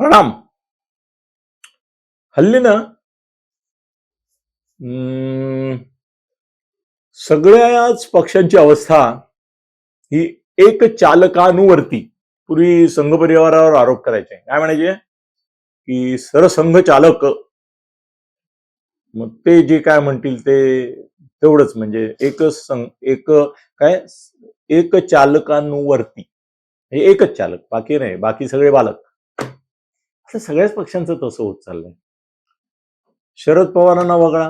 प्रणाम हल्ली ना सगळ्याच पक्षांची अवस्था ही एक चालकानुवर्ती पूर्वी संघ परिवारावर आरोप करायचे काय म्हणायचे की सरसंघ चालक मग ते जे काय म्हणतील ते तेवढंच म्हणजे एक संघ एक काय एक चालकानुवर्ती हे एकच चालक बाकी नाही बाकी सगळे बालक असं सगळ्याच पक्षांचं तसं होत चाललंय. शरद पवारांना वगळा.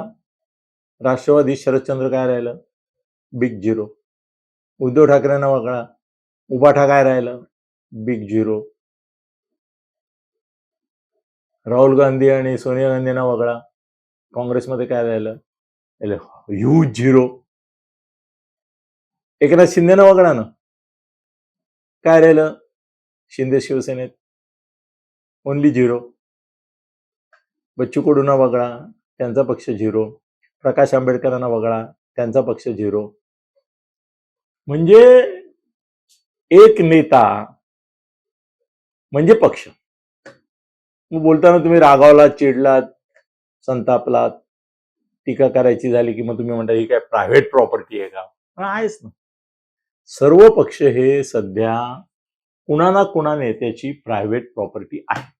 राष्ट्रवादी शरदचंद्र काय राहिलं? बिग झिरो उद्धव ठाकरेंना वगळा. उबाठा काय राहिलं? बिग झिरो राहुल गांधी आणि सोनिया गांधींना वगळा. काँग्रेसमध्ये काय राहिलं? ह्यूज झिरो एकनाथ शिंदेना वगळा ना. काय राहिलं? शिंदे शिवसेनेत. Only zero. बच्चू कडूंना वगळा त्यांचा पक्ष झिरो. प्रकाश आंबेडकरांना वगळा त्यांचा पक्ष झिरो. म्हणजे एक नेता म्हणजे पक्ष. बोलताना तुम्ही रागावलात चिडलात संतापलात टीका करायची झाली की मग तुम्ही म्हणता ही काय प्रायव्हेट प्रॉपर्टी आहे का? आहेच ना. सर्व पक्ष हे सध्या कुणा ना कुणा नेत्याची प्रायव्हेट प्रॉपर्टी आहे.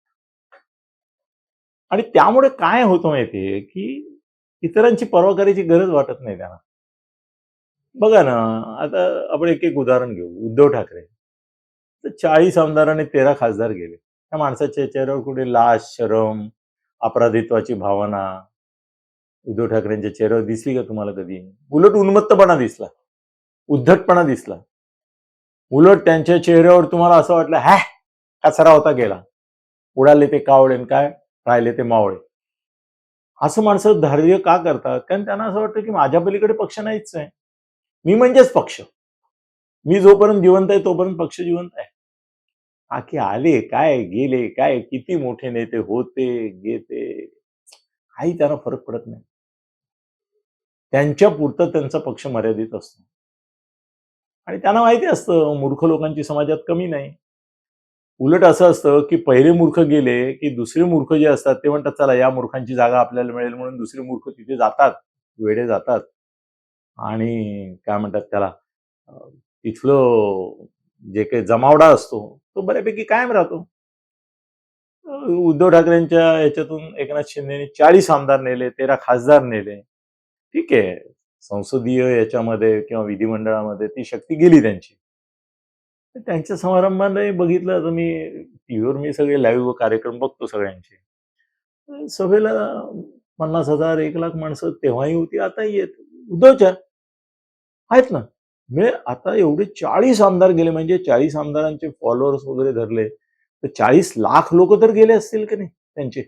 आणि त्यामुळे काय होतं माहितीये की इतरांची पर्वा करायची गरज वाटत नाही त्यांना. बघा ना आता आपण एक एक उदाहरण घेऊ. उद्धव ठाकरे. तर चाळीस आमदार आणि तेरा खासदार गेले. त्या माणसाच्या चेहऱ्यावर कुठे लाश शरम अपराधित्वाची भावना उद्धव ठाकरेंच्या चेहऱ्यावर दिसली का तुम्हाला कधी? उलट उन्मत्तपणा दिसला. उद्धटपणा दिसला. उलट त्यांच्या चेहऱ्यावर तुम्हाला असं वाटलं हॅ कचरा होता गेला. उडाले ते कावळे काय? राहिले ते मावळे. असं माणसं धैर्य का करतात? कारण त्यांना असं वाटतं की माझ्या पलीकडे पक्ष नाहीच आहे. मी म्हणजेच पक्ष. मी जोपर्यंत जिवंत आहे तोपर्यंत पक्ष जिवंत आहे. बाकी आले काय गेले काय किती मोठे नेते होते गेते. काही त्यांना फरक पडत नाही. त्यांच्या पुरतं त्यांचा पक्ष मर्यादित असतो. आणि त्यांना माहिती असतं मूर्ख लोकांची समाजात कमी नाही. उलट असं असतं की पहिले मूर्ख गेले की दुसरे मूर्ख जे असतात ते म्हणतात चला या मूर्खांची जागा आपल्याला मिळेल म्हणून दुसरे मूर्ख तिथे जातात वेडे जातात. आणि काय म्हणतात त्याला तिथलं जे काही जमावडा असतो तो बऱ्यापैकी कायम राहतो. उद्धव ठाकरेंच्या याच्यातून एकनाथ शिंदेने चाळीस आमदार नेले तेरा खासदार नेले. ठीक आहे संसदीय याच्यामध्ये किंवा विधिमंडळामध्ये ती शक्ती गेली त्यांची. त्यांच्या समारंभाने बघितलं. तर मी टी व्हीवर मी सगळे लाईव्ह कार्यक्रम बघतो सगळ्यांचे. सभेला पन्नास हजार एक लाख माणसं तेव्हाही होती आताही येत उद्धवच्या आहेत ना. म्हणजे आता एवढे चाळीस आमदार गेले म्हणजे चाळीस आमदारांचे फॉलोअर्स वगैरे धरले तर चाळीस लाख लोक तर गेले असतील की नाही त्यांचे?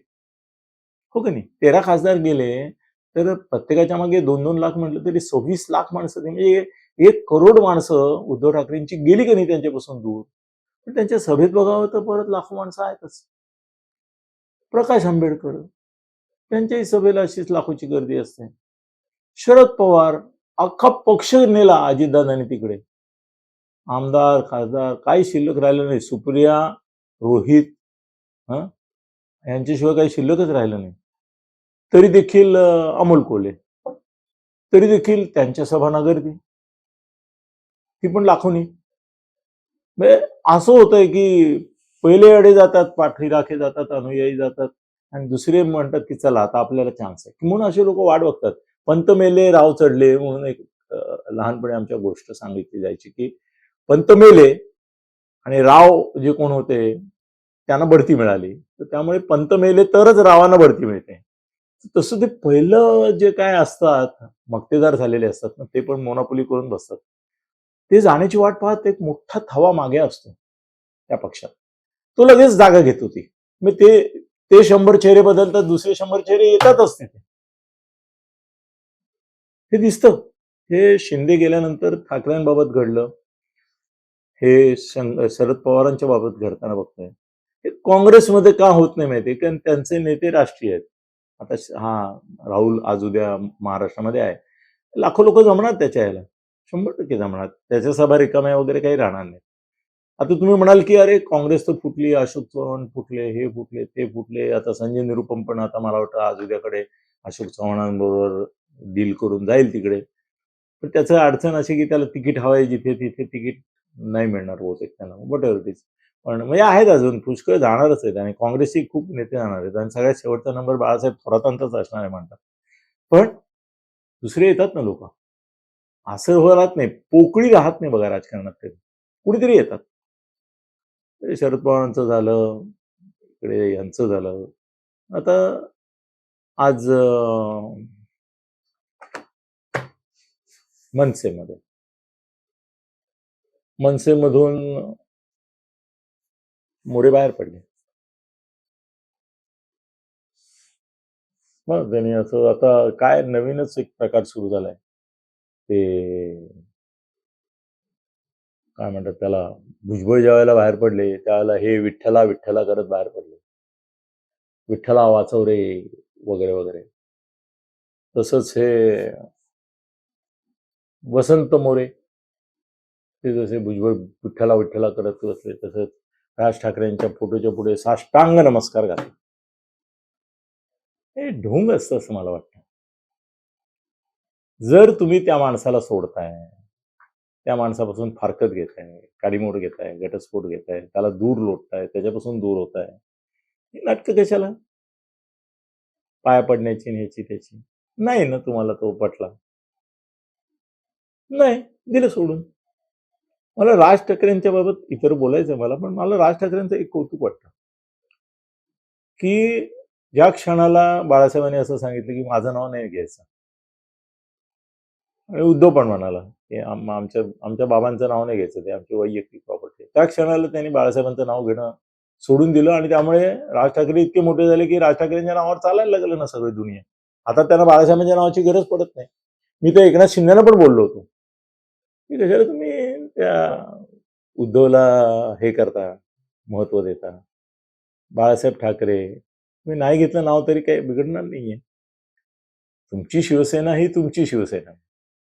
हो की नाही? तेरा खासदार गेले तर प्रत्येकाच्या मागे दोन दोन लाख म्हटलं तरी सव्वीस लाख माणसं ते म्हणजे एक करोड माणसं उद्धव ठाकरेंची गेली की नाही त्यांच्यापासून दूर? पण त्यांच्या सभेत बघावं तर परत लाखो माणसं आहेतच. प्रकाश आंबेडकर त्यांच्याही सभेला अशीच लाखोची गर्दी असते. शरद पवार अख्खा पक्ष नेला अजितदादांनी तिकडे. आमदार खासदार काही शिल्लक राहिलं नाही. सुप्रिया रोहित हां? यांच्याशिवाय काही शिल्लकच राहिलं नाही. तरी देखील अमोल कोले तरी देखील त्यांच्या सभांना गर्दी ती पण लाखोनी. म्हणजे असं होतंय की पहिले अडे जातात पाठी राखे जातात अनुयायी जातात आणि दुसरे म्हणतात की चला आता आपल्याला चान्स आहे. म्हणून असे लोक वाट बघतात. पंत मेले राव चढले म्हणून एक लहानपणी आमच्या गोष्ट सांगितली जायची की पंत मेले आणि राव जे कोण होते त्यांना बढती मिळाली. तर त्यामुळे पंत मेले तरच रावांना बढती मिळते. तसं ते पहिलं जे काय असतात मक्तेदार झालेले असतात ना ते पण मोनापोली करून बसतात. ते जाण्याची वाट पाहत एक मोठा थवा मागे असतो त्या पक्षात. तो लगेच जागा घेत होती. मग ते ते शंभर चेहरे बदलतात दुसरे शंभर चेहरे येतातच तिथे. हे दिसतं. हे शिंदे गेल्यानंतर ठाकरेंबाबत घडलं. हे शरद पवारांच्या बाबत घडताना बघतोय. हे काँग्रेसमध्ये का होत नाही माहिती कारण त्यांचे नेते राष्ट्रीय आहेत. आता हा राहुल आज उद्या महाराष्ट्रामध्ये आहे. लाखो लोक जमणार त्याच्या याला. शंभर टक्के जमणार. त्याच्या सभा रिकाम्या वगैरे काही राहणार नाही आता तुम्ही म्हणाल की अरे काँग्रेस तर फुटली अशोक चव्हाण फुटले हे फुटले ते फुटले. आता संजय निरुपम पण आता मला वाटतं आज उद्याकडे अशोक चव्हाणांबरोबर डील करून जाईल तिकडे. पण त्याचं अडचण अशी की त्याला तिकीट हवं आहे जिथे तिथे तिकीट नाही मिळणार बहुतेक त्यांना. वट इज पण म्हणजे आहेत अजून पुष्कळ जाणारच आहेत आणि काँग्रेसचे खूप नेते जाणार आहेत आणि सगळ्यात शेवटचा नंबर बाळासाहेब थोरातांचाच असणार आहे म्हणतात. पण दुसरे येतात ना लोक. असं हो राहत नाही. पोकळी राहत नाही बघा राजकारणात तरी कुणीतरी येतात. शरद पवारांचं झालं इकडे यांचं झालं. आता आज मनसेमध्ये. मनसेमधून मोरे बाहेर पडले. मग त्यांनी असं आता काय नवीनच एक प्रकार सुरू झालाय. ते काय म्हणतात त्याला भुजबळ ज्यावेळेला बाहेर पडले त्यावेळेला हे विठ्ठला विठ्ठला करत बाहेर पडले. विठ्ठला वाचव रे वगैरे वगैरे. तसंच हे वसंत मोरे ते जसे भुजबळ विठ्ठला विठ्ठला करत बसले तसंच राज ठाकरेंच्या फोटोच्या पुढे साष्टांग नमस्कार घातले. हे ढोंग असतं असं मला वाटतं. जर तुम्ही त्या माणसाला सोडताय त्या माणसापासून फारकत घेताय काडीमोड घेताय घटस्फोट घेताय त्याला दूर लोटताय त्याच्यापासून दूर होताय ही नाटकं कशाला? पाया पडण्याची ह्याची त्याची. नाही ना तुम्हाला तो पटला. नाही दिलं सोडून. मला राज ठाकरेंच्या बाबत इतर बोलायचं मला पण मला राज ठाकरेंचं एक कौतुक वाटतं. की ज्या क्षणाला बाळासाहेबांनी असं सांगितलं की माझं नाव नाही घ्यायचं. आणि उद्धव पण म्हणाला की आमच्या आमच्या बाबांचं नाव नाही घ्यायचं ते आमची वैयक्तिक प्रॉपर्टी त्या क्षणाला त्यांनी बाळासाहेबांचं नाव घेणं सोडून दिलं आणि त्यामुळे राज ठाकरे इतके मोठे झाले की राज ठाकरेंच्या नावावर चालायला लागलं ना सगळी दुनिया. आता त्यांना बाळासाहेबांच्या नावाची गरज पडत नाही. मी तर एकनाथ शिंदेना पण बोललो होतो. की कशाला तुम्ही त्या उद्धवला हे करता महत्त्व देता? बाळासाहेब ठाकरे तुम्ही नाही घेतलं नाव तरी काही बिघडणार नाहीये. तुमची शिवसेना ही तुमची शिवसेना.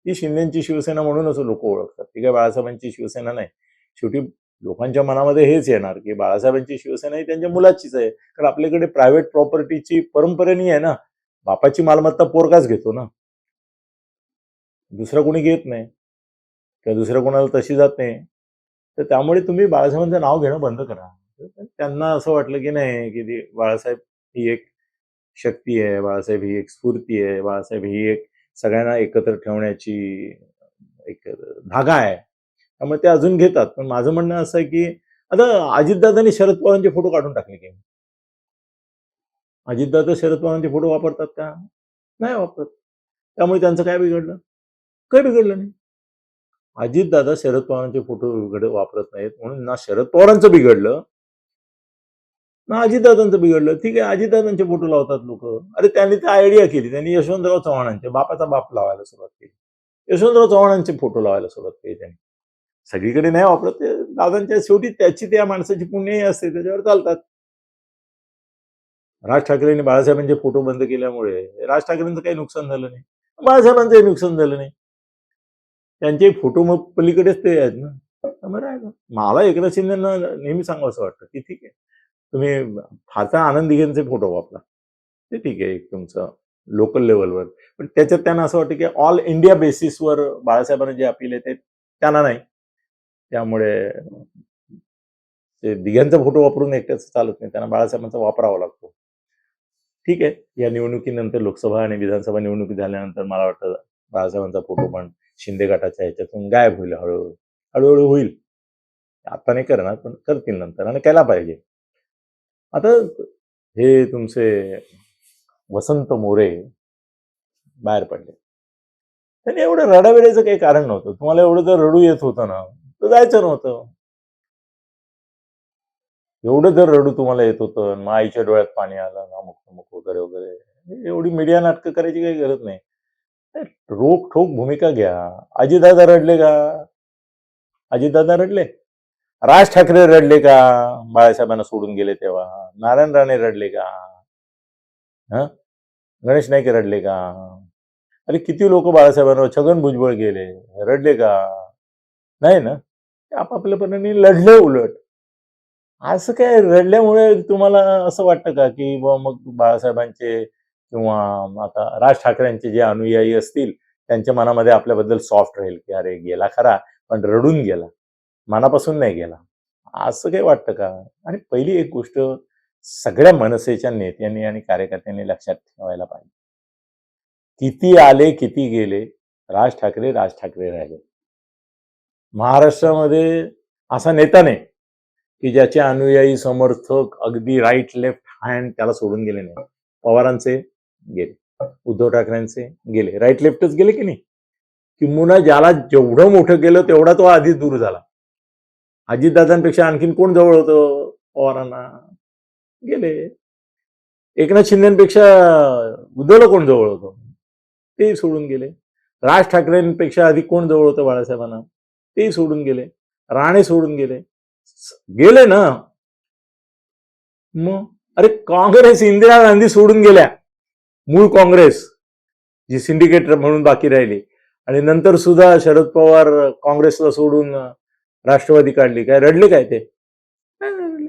ती शिंदेची शिवसेना म्हणून असं लोक ओळखतात. ती काय बाळासाहेबांची शिवसेना नाही. शेवटी लोकांच्या मनामध्ये हेच येणार की बाळासाहेबांची शिवसेना ही त्यांच्या मुलाचीच आहे. कारण आपल्याकडे प्रायव्हेट प्रॉपर्टीची परंपरेनी आहे ना. बापाची मालमत्ता पोरकाच घेतो ना. दुसरं कोणी घेत नाही. किंवा दुसऱ्या कोणाला तशी जात नाही. तर त्यामुळे तुम्ही बाळासाहेबांचं नाव घेणं बंद करा. त्यांना असं वाटलं की नाही की बाळासाहेब ही एक शक्ती आहे बाळासाहेब ही एक स्फूर्ती आहे बाळासाहेब ही एक सगळ्यांना एकत्र ठेवण्याची एक धागा आहे. त्यामुळे ते अजून घेतात. पण माझं म्हणणं असं आहे की आता अजितदादांनी शरद पवारांचे फोटो काढून टाकले की. अजितदादा शरद पवारांचे फोटो वापरतात का? नाही वापरत. त्यामुळे त्यांचं काय बिघडलं? काही बिघडलं नाही. अजितदादा शरद पवारांचे फोटो बिघड वापरत नाहीत. म्हणून ना शरद पवारांचं बिघडलं मग अजितदादांचं बिघडलं. ठीक आहे अजितदादांचे फोटो लावतात लोक. अरे त्यांनी ती आयडिया केली. त्यांनी यशवंतराव चव्हाणांचे बापाचा बाप लावायला सुरुवात केली. यशवंतराव चव्हाणांचे फोटो लावायला सुरुवात केली त्यांनी. सगळीकडे नाही वापरत ते. दादांच्या शेवटी त्याची त्या माणसाची पुण्यही असते त्याच्यावर चालतात. राज ठाकरेंनी बाळासाहेबांचे फोटो बंद केल्यामुळे राज ठाकरेंचं काही नुकसान झालं नाही. बाळासाहेबांचंही नुकसान झालं नाही. त्यांचे फोटो मग पलीकडेच ते आहेत ना. बरं आहे मला एकनाथ शिंदेना नेहमी सांगावं असं वाटतं की ठीक आहे. तुम्ही फारसा आनंद दिघेंचे फोटो वापरा. ते ठीक आहे एक तुमचं लोकल लेवलवर पण त्याच्यात त्यांना असं वाटतं की ऑल इंडिया बेसिसवर बाळासाहेबांना जे अपील आहे ते त्यांना नाही. त्यामुळे ते दिघ्यांचा फोटो वापरून एकट्याच चालत नाही. त्यांना बाळासाहेबांचा वापरावा लागतो. ठीक आहे या निवडणुकीनंतर लोकसभा आणि विधानसभा निवडणुकी झाल्यानंतर मला वाटतं बाळासाहेबांचा फोटो पण शिंदे गटाच्या ह्याच्यातून गायब होईल हळूहळू. हळूहळू होईल. आता नाही करणार पण करतील नंतर. आणि केला पाहिजे. आता हे तुमचे वसंत मोरे बाहेर पडले. त्यांनी एवढं रडाबिडायचं काही कारण नव्हतं. तुम्हाला एवढं जर रडू येत होतं ना तर जायचं नव्हतं. एवढं जर रडू तुम्हाला येत होतं मग आईच्या डोळ्यात पाणी आलं ना मुख वगैरे वगैरे. एवढी मीडिया नाटकं करायची काही गरज नाही. रोख ठोक भूमिका घ्या. अजितदादा रडले का? अजितदादा रडले? राज ठाकरे रडले का? बाळासाहेबांना सोडून गेले तेव्हा. नारायण राणे रडले का? हा? गणेश नाईक रडले का? अरे किती लोक बाळासाहेबांवर छगन भुजबळ गेले? रडले का? नाही ना? आपापल्यापणाने लढलं उलट. असं काय रडल्यामुळे तुम्हाला असं वाटतं का की बुवा मग बाळासाहेबांचे किंवा आता राज ठाकरेंचे जे अनुयायी असतील त्यांच्या मनामध्ये आपल्याबद्दल सॉफ्ट राहील की अरे गेला खरा पण रडून गेला. मनापासून नाही गेला. असं काही वाटतं का? आणि पहिली एक गोष्ट सगळ्या मनसेच्या नेत्यांनी आणि कार्यकर्त्यांनी लक्षात ठेवायला पाहिजे. किती आले किती गेले राज ठाकरे राज ठाकरे राहिले. महाराष्ट्रामध्ये असा नेता नाही की ज्याचे अनुयायी समर्थक अगदी राईट लेफ्ट हँड त्याला सोडून गेले नाही. पवारांचे गेले. उद्धव ठाकरेंचे गेले. राईट लेफ्टच गेले की नाही? किंबहुना ज्याला जेवढं मोठं गेलं तेवढा तो आधी दूर झाला. अजितदादांपेक्षा आणखीन कोण जवळ होतं? पवारांना. गेले. एकनाथ शिंदेपेक्षा उद्धवला कोण जवळ होतं? ते सोडून गेले. राज ठाकरेंपेक्षा अधिक कोण जवळ होतं बाळासाहेबांना? ते सोडून गेले. राणे सोडून गेले. गेले ना? मग? अरे काँग्रेस इंदिरा गांधी सोडून गेल्या. मूळ काँग्रेस जी सिंडिकेटर म्हणून बाकी राहिली. आणि नंतर सुद्धा शरद पवार काँग्रेसला सोडून राष्ट्रवादी काढली काय? रडले काय ते? नाही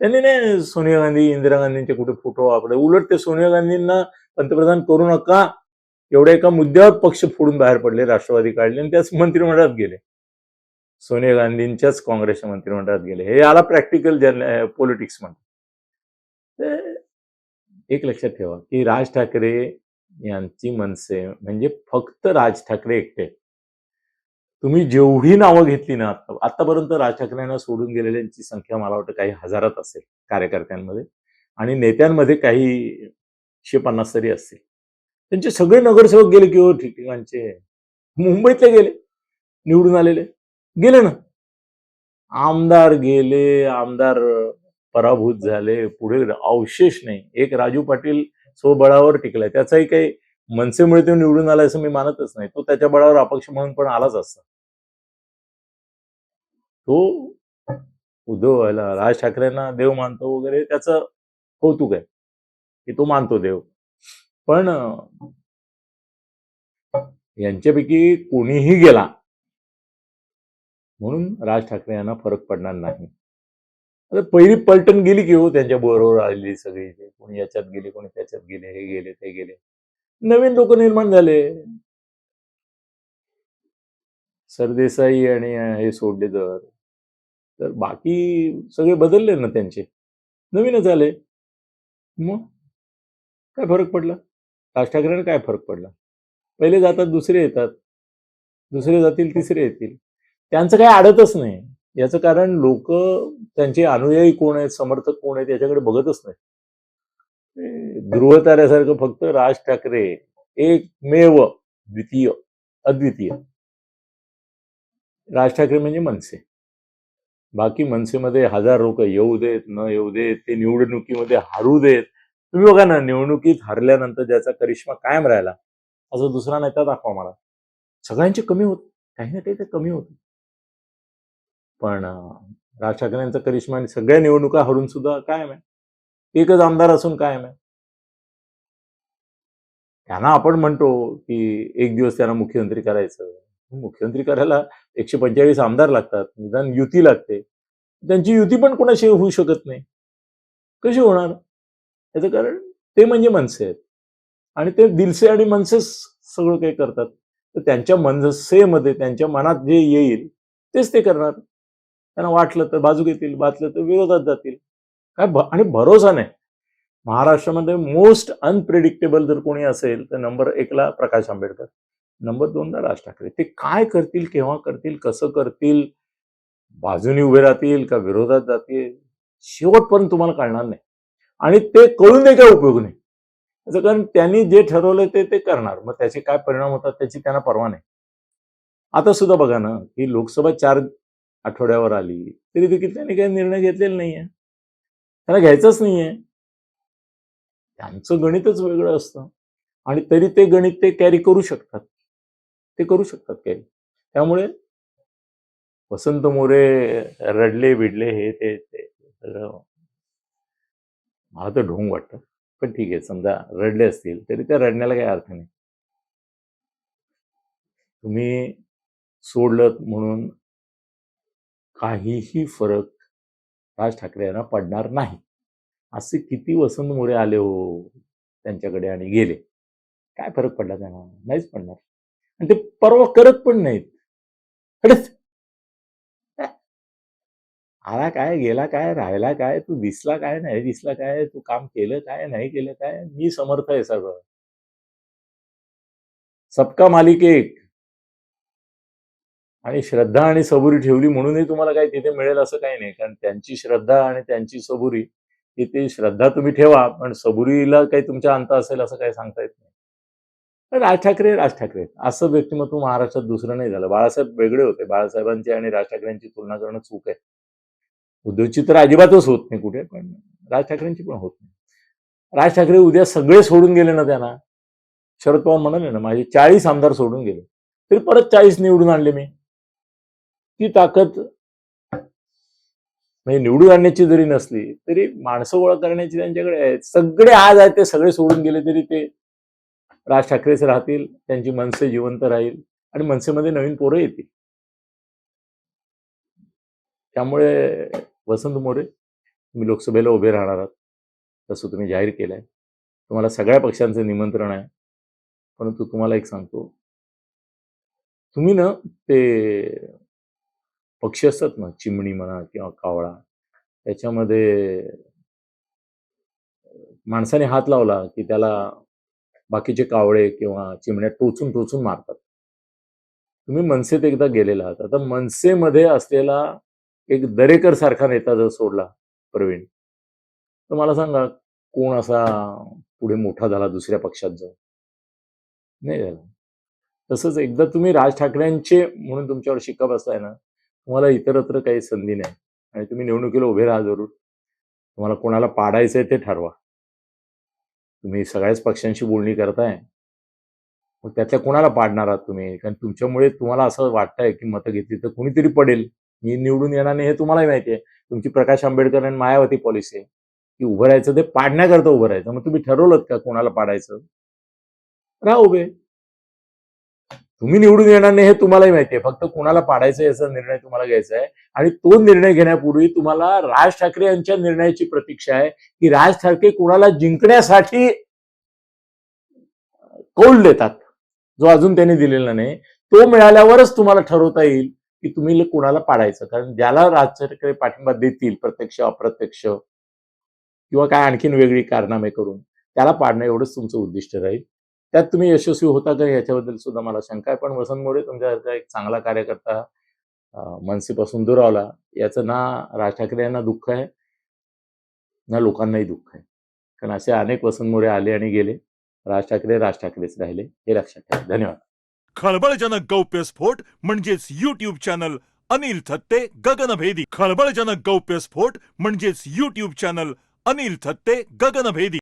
त्यांनी नाही सोनिया गांधी इंदिरा गांधींचे कुठे फोटो वापरले? उलट ते सोनिया गांधींना पंतप्रधान करू नका. एवढ्या एका मुद्द्यावर पक्ष फोडून बाहेर पडले राष्ट्रवादी काढले आणि त्याच मंत्रिमंडळात गेले. सोनिया गांधींच्याच काँग्रेसच्या मंत्रिमंडळात गेले. हे याला प्रॅक्टिकल जर्न पॉलिटिक्स म्हणतात एक लक्षात ठेवा की राज ठाकरे यांची मनसे म्हणजे फक्त राज ठाकरे एकटे. तुम्ही जेवढी नावं घेतली ना आता आतापर्यंत राज ठाकरेंना सोडून गेलेल्यांची संख्या मला वाटतं काही हजारात असेल कार्यकर्त्यांमध्ये. आणि नेत्यांमध्ये काही एकशे पन्नास तरी असतील. त्यांचे सगळे नगरसेवक गेले किंवा हो, ठिकठिकाणचे मुंबईतले गेले निवडून आलेले. गेले ना. आमदार गेले आमदार पराभूत झाले पुढे अवशेष नाही. एक राजू पाटील स्वबळावर टिकलाय. त्याचाही काही मनसेमुळे तो निवडून आलाय असं मी मानतच नाही. तो त्याच्या बळावर अपक्ष म्हणून पण आलाच असता. तो उद्धव व्हायला राज ठाकरेंना देव मानतो वगैरे त्याचं कौतुक आहे की तो मानतो देव. पण यांच्यापैकी कोणीही गेला म्हणून राज ठाकरे यांना फरक पडणार नाही. आता पहिली पलटण गेली की हो त्यांच्या बरोबर आलेली सगळी कोणी याच्यात गेले कोणी त्याच्यात गेले हे गेले ते गेले. नवीन लोक निर्माण झाले. सरदेसाई आणि हे सोडले तर तर बाकी सगळे बदलले ना त्यांचे. नवीनच आले. मग? काय फरक पडला? राज ठाकरेंना काय फरक पडला? पहिले जातात दुसरे येतात. दुसरे जातील तिसरे येतील. त्यांचं काही आडतच नाही. याचं कारण लोक त्यांचे अनुयायी कोण आहेत समर्थक कोण आहेत याच्याकडे बघतच नाही. ध्रुवताऱ्यासारखं फक्त राज ठाकरे एकमेव द्वितीय अद्वितीय. राज ठाकरे म्हणजे मनसे. बाकी मनसेमध्ये हजार लोक येऊ देत न येऊ देत ते निवडणुकीमध्ये हारू देत. तुम्ही बघा ना निवडणुकीत हरल्यानंतर ज्याचा करिश्मा कायम राहिला असं दुसरा नेता दाखवा मला. सगळ्यांचे कमी होत काही ना काही ते कमी होत. पण राज ठाकरेंचा करिश्मा आणि सगळ्या निवडणुका हरून सुद्धा कायम आहे. एकच आमदार असून कायम आहे. त्यांना आपण म्हणतो की एक दिवस त्यांना मुख्यमंत्री करायचं. मुख्यमंत्री करायला एकशे पंचेचाळीस आमदार लागतात निदान युती लागते. त्यांची युती पण कोणाशी होऊ शकत नाही. कशी होणार? याचं कारण ते म्हणजे मनसे आहेत. आणि ते दिलसे आणि मनसेच सगळं काही करतात. तर त्यांच्या मनसेमध्ये त्यांच्या मनात जे येईल तेच ते करणार. त्यांना वाटलं तर बाजू घेतील बातलं तर विरोधात जातील. आणि भरोसा नाही. महाराष्ट्रामध्ये मोस्ट अनप्रेडिक्टेबल जर कोणी असेल तर नंबर एकला प्रकाश आंबेडकर नंबर दोनला राज ठाकरे. ते काय करतील केव्हा करतील कसं करतील बाजूनी उभे राहतील का विरोधात जातील शेवटपर्यंत तुम्हाला कळणार नाही. आणि ते कळून नाही काय उपयोग नाही. त्याचं कारण त्यांनी जे ठरवलं ते ते करणार. मग त्याचे काय परिणाम होतात त्याची त्यांना परवा नाही. आता सुद्धा बघा ना ही लोकसभा चार आठवड्यावर आली तरी देखील त्यांनी काही निर्णय घेतलेला नाहीये. त्यांना घ्यायचंच नाहीये. त्यांचं गणितच वेगळं असतं. आणि तरी ते गणित ते कॅरी करू शकतात. ते करू शकतात कॅरी त्यामुळे वसंत मोरे रडले बिडले हे ते सगळं मला तर ढोंग वाटतं. पण ठीक आहे समजा रडले असतील तरी त्या रडण्याला काही अर्थ नाही. तुम्ही सोडलं म्हणून काहीही फरक राज ठाकरे यांना पडणार नाही. असे किती वसंत मोरे आले हो त्यांच्याकडे आणि गेले. काय फरक पडला त्यांना? नाहीच पडणार. आणि ते परवा करत पण नाहीत. खरंच. आला काय गेला काय राहिला काय तू दिसला काय नाही दिसला काय तू काम केलं काय नाही केलं काय? मी समर्थ आहे सगळं. सबका मालिक एक. आणि श्रद्धा आणि सबुरी ठेवली म्हणूनही तुम्हाला काही तिथे मिळेल असं काही नाही. कारण त्यांची श्रद्धा आणि त्यांची सबुरी तिथे श्रद्धा तुम्ही ठेवा पण सबुरीला काही तुमच्या अंत असेल असं काही सांगता येत नाही. पण राज ठाकरे राज ठाकरे असं व्यक्तिमत्व महाराष्ट्रात दुसरं नाही झालं. बाळासाहेब वेगळे होते. बाळासाहेबांची आणि राज ठाकरेंची तुलना करणं चूक आहे. उद्धवची तर अजिबातच होत नाही कुठे पण राज ठाकरेंची पण होत नाही. राज ठाकरे उद्या सगळे सोडून गेले ना त्यांना. शरद पवार म्हणाले ना माझे चाळीस आमदार सोडून गेले. तरी परत चाळीस निवडून आणले मी. ती ताकद म्हणजे निवडून आणण्याची जरी नसली तरी माणसं गोळा करण्याची त्यांच्याकडे आहे. सगळे आज आहेत ते सगळे सोडून गेले तरी ते राज ठाकरेच राहतील त्यांची मनसे जिवंत राहील आणि मनसेमध्ये नवीन पोरं येतील. त्यामुळे वसंत मोरे तुम्ही लोकसभेला उभे राहणार आहात तसं तुम्ही जाहीर केलंय. तुम्हाला सगळ्या पक्षांचं निमंत्रण आहे. परंतु तुम्हाला एक सांगतो. तुम्ही ना ते पक्षी असतात ना चिमणी म्हणा किंवा कावळा त्याच्यामध्ये माणसाने हात लावला की त्याला बाकीचे कावळे किंवा चिमण्या टोचून टोचून मारतात. तुम्ही मनसेत एकदा गेलेला आहात. आता मनसेमध्ये असलेला एक दरेकर सारखा नेता जर सोडला प्रवीण तर मला सांगा कोण असा पुढे मोठा झाला दुसऱ्या पक्षात जाऊन? नाही झाला. तसंच एकदा तुम्ही राज ठाकरेंचे म्हणून तुमच्यावर शिक्का असताय ना तुम्हाला इतरत्र काही संधी नाही. आणि तुम्ही निवडणुकीला उभे राहा जरूर. तुम्हाला कोणाला पाडायचंय ते ठरवा. तुम्ही सगळ्याच पक्षांशी बोलणी करताय. मग त्यातल्या कोणाला पाडणार आहात तुम्ही? कारण तुमच्यामुळे तुम्हाला असं वाटतंय की मतं घेतली तर कुणीतरी पडेल. मी निवडून येणार नाही हे तुम्हालाही माहिती आहे. तुमची प्रकाश आंबेडकर आणि मायावती पॉलिसी आहे. की उभं राहायचं ते पाडण्याकरता उभं राहायचं. मग तुम्ही ठरवलं का कोणाला पाडायचं? राहा उभे. तुम्ही निवडून येणार नाही हे तुम्हालाही माहिती आहे. फक्त कोणाला पाडायचं याचा निर्णय तुम्हाला घ्यायचा आहे. आणि तो निर्णय घेण्यापूर्वी तुम्हाला राज ठाकरे यांच्या निर्णयाची प्रतीक्षा आहे की राज ठाकरे कुणाला जिंकण्यासाठी कौल देतात. जो अजून त्यांनी दिलेला नाही. तो मिळाल्यावरच तुम्हाला ठरवता येईल की तुम्ही कुणाला पाडायचं. कारण ज्याला राज ठाकरे पाठिंबा देतील प्रत्यक्ष अप्रत्यक्ष किंवा काय आणखीन वेगळी कारनामे करून त्याला पाडणं एवढंच तुमचं उद्दिष्ट राहील. त्यात तुम्ही यशस्वी होता का याच्याबद्दल सुद्धा मला शंका आहे. पण वसंत मोरे तुमच्यासारखा एक चांगला कार्यकर्ता मनसेपासून दुरावला याचं ना राज ठाकरे यांना दुःख आहे ना लोकांनाही दुःख आहे. कारण असे अनेक वसंत मोरे आले आणि गेले. राज ठाकरे राज ठाकरेच राहिले हे लक्षात ठेवा. धन्यवाद. खळबळजनक गौप्यस्फोट म्हणजेच युट्यूब चॅनल अनिल थत्ते गगनभेदी. खळबळजनक गौप्यस्फोट म्हणजेच युट्यूब चॅनल अनिल थत्ते गगनभेदी.